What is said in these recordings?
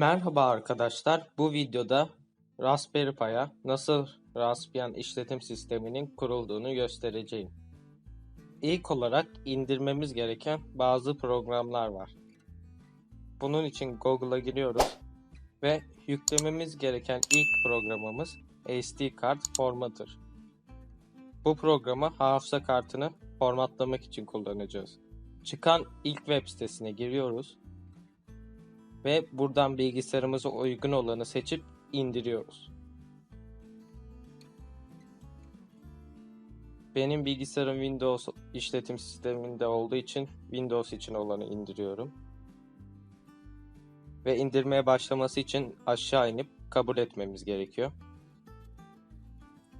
Merhaba arkadaşlar. Bu videoda Raspberry Pi'ya nasıl Raspbian işletim sisteminin kurulduğunu göstereceğim. İlk olarak indirmemiz gereken bazı programlar var. Bunun için Google'a giriyoruz ve yüklememiz gereken ilk programımız SD Card Formatter. Bu programı hafıza kartını formatlamak için kullanacağız. Çıkan ilk web sitesine giriyoruz ve buradan bilgisayarımıza uygun olanı seçip indiriyoruz. Benim bilgisayarım Windows işletim sisteminde olduğu için Windows için olanı indiriyorum. Ve indirmeye başlaması için aşağı inip kabul etmemiz gerekiyor.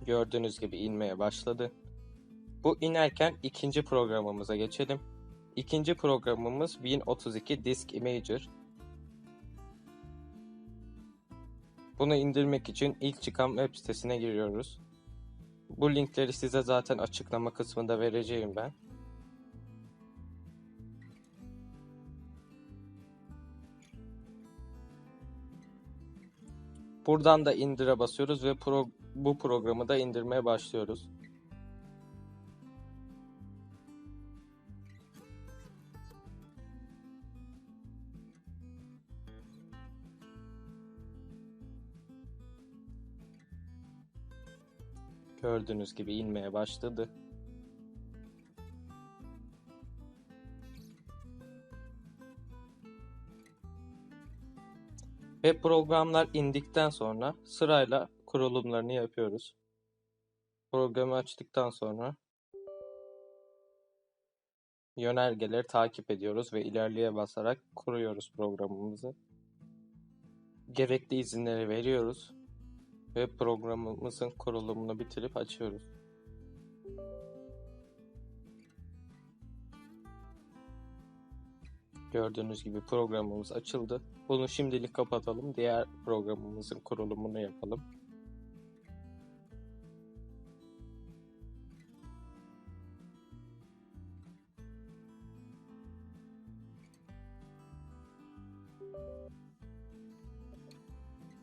Gördüğünüz gibi inmeye başladı. Bu inerken ikinci programımıza geçelim. İkinci programımız Win32 Disk Imager. Bunu indirmek için ilk çıkan web sitesine giriyoruz. Bu linkleri size zaten açıklama kısmında vereceğim ben. Buradan da indire basıyoruz ve pro bu programı da indirmeye başlıyoruz. Gördüğünüz gibi inmeye başladı. Ve programlar indikten sonra sırayla kurulumlarını yapıyoruz. Programı açtıktan sonra yönergeleri takip ediyoruz ve ilerleye basarak kuruyoruz programımızı. Gerekli izinleri veriyoruz ve programımızın kurulumunu bitirip açıyoruz. Gördüğünüz gibi programımız açıldı. Bunu şimdilik kapatalım. Diğer programımızın kurulumunu yapalım.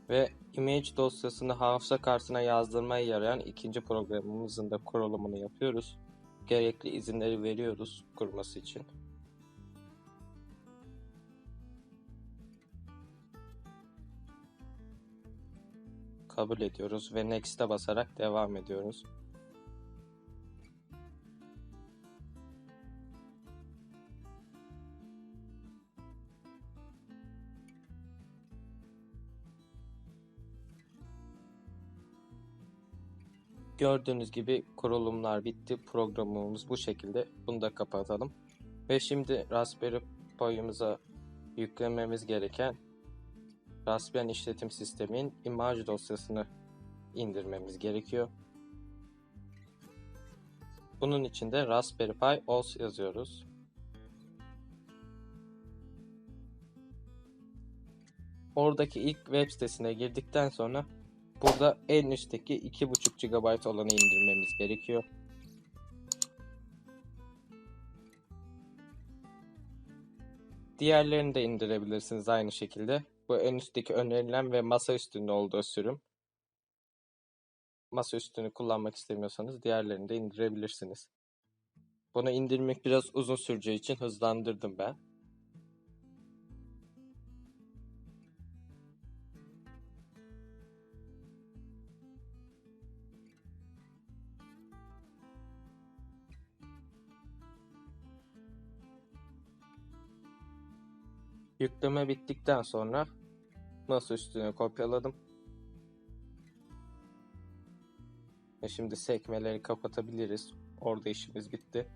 Ve image dosyasını hafıza kartına yazdırmaya yarayan ikinci programımızın da kurulumunu yapıyoruz. Gerekli izinleri veriyoruz kurması için. Kabul ediyoruz ve Next'e basarak devam ediyoruz. Gördüğünüz gibi kurulumlar bitti. Programımız bu şekilde. Bunu da kapatalım. Ve şimdi Raspberry Pi'ımıza yüklememiz gereken Raspbian işletim sistemin imaj dosyasını indirmemiz gerekiyor. Bunun için de Raspberry Pi OS yazıyoruz. Oradaki ilk web sitesine girdikten sonra Burada en üstteki 2.5 GB olanı indirmemiz gerekiyor. Diğerlerini de indirebilirsiniz aynı şekilde. Bu en üstteki önerilen ve masa üstünde olduğu sürüm. Masa üstünü kullanmak istemiyorsanız diğerlerini de indirebilirsiniz. Bunu indirmek biraz uzun süreceği için hızlandırdım ben. Yükleme bittikten sonra masa üstüne kopyaladım. Ve şimdi sekmeleri kapatabiliriz. Orada işimiz bitti.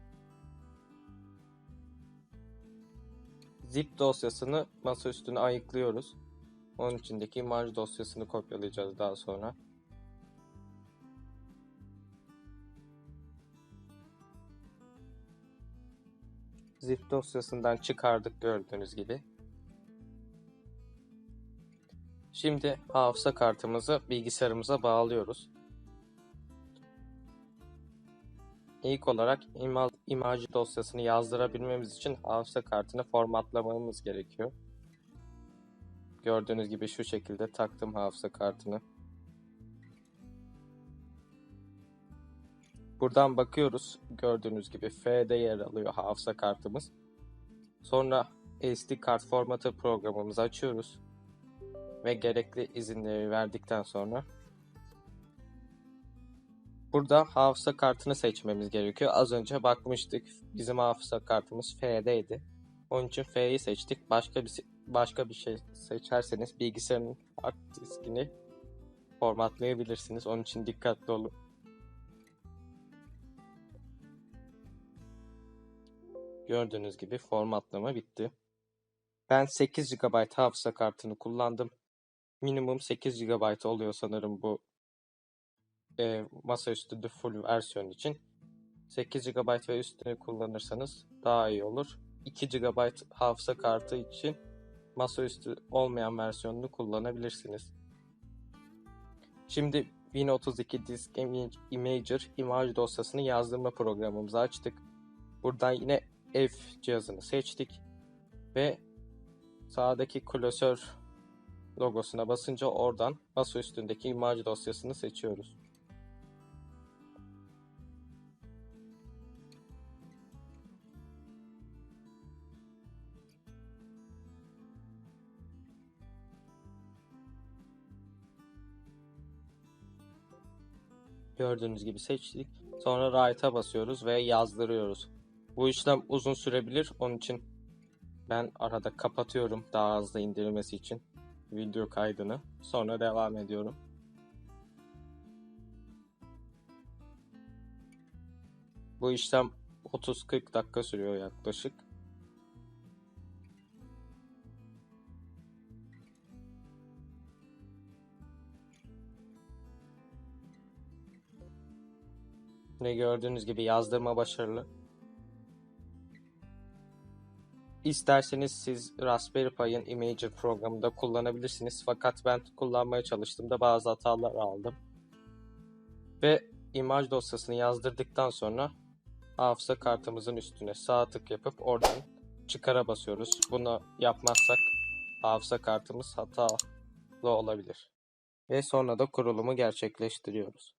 Zip dosyasını masa üstüne ayıklıyoruz. Onun içindeki imaj dosyasını kopyalayacağız daha sonra. Zip dosyasından çıkardık gördüğünüz gibi. Şimdi hafıza kartımızı bilgisayarımıza bağlıyoruz. İlk olarak imaj, dosyasını yazdırabilmemiz için hafıza kartını formatlamamız gerekiyor. Gördüğünüz gibi şu şekilde taktım hafıza kartını. Buradan bakıyoruz. Gördüğünüz gibi F'de yer alıyor hafıza kartımız. Sonra SD kart formatı programımızı açıyoruz. Ve gerekli izinleri verdikten sonra burada hafıza kartını seçmemiz gerekiyor. Az önce bakmıştık. Bizim hafıza kartımız F'deydi. Onun için F'yi seçtik. Başka bir başka bir şey seçerseniz bilgisayarın hard diskini formatlayabilirsiniz. Onun için dikkatli olun. Gördüğünüz gibi formatlama bitti. Ben 8 GB hafıza kartını kullandım. Minimum 8 GB oluyor sanırım bu e, masaüstü full versiyon için. 8 GB ve üstünü kullanırsanız daha iyi olur. 2 GB hafıza kartı için masaüstü olmayan versiyonunu kullanabilirsiniz. Şimdi Win32 Disk Imager imaj dosyasını yazdırma programımızı açtık. Buradan yine F cihazını seçtik ve sağdaki klasör logosuna basınca oradan masa üstündeki imaj dosyasını seçiyoruz. Gördüğünüz gibi seçtik. Sonra Write'a basıyoruz ve yazdırıyoruz. Bu işlem uzun sürebilir. Onun için ben arada kapatıyorum daha hızlı indirilmesi için video kaydını. Sonra devam ediyorum. Bu işlem 30-40 dakika sürüyor yaklaşık. Ve gördüğünüz gibi yazdırma başarılı. İsterseniz siz Raspberry Pi'ın Imager programında kullanabilirsiniz. Fakat ben kullanmaya çalıştığımda bazı hatalar aldım. Ve imaj dosyasını yazdırdıktan sonra hafıza kartımızın üstüne sağ tık yapıp oradan çıkara basıyoruz. Bunu yapmazsak hafıza kartımız hatalı olabilir. Ve sonra da kurulumu gerçekleştiriyoruz.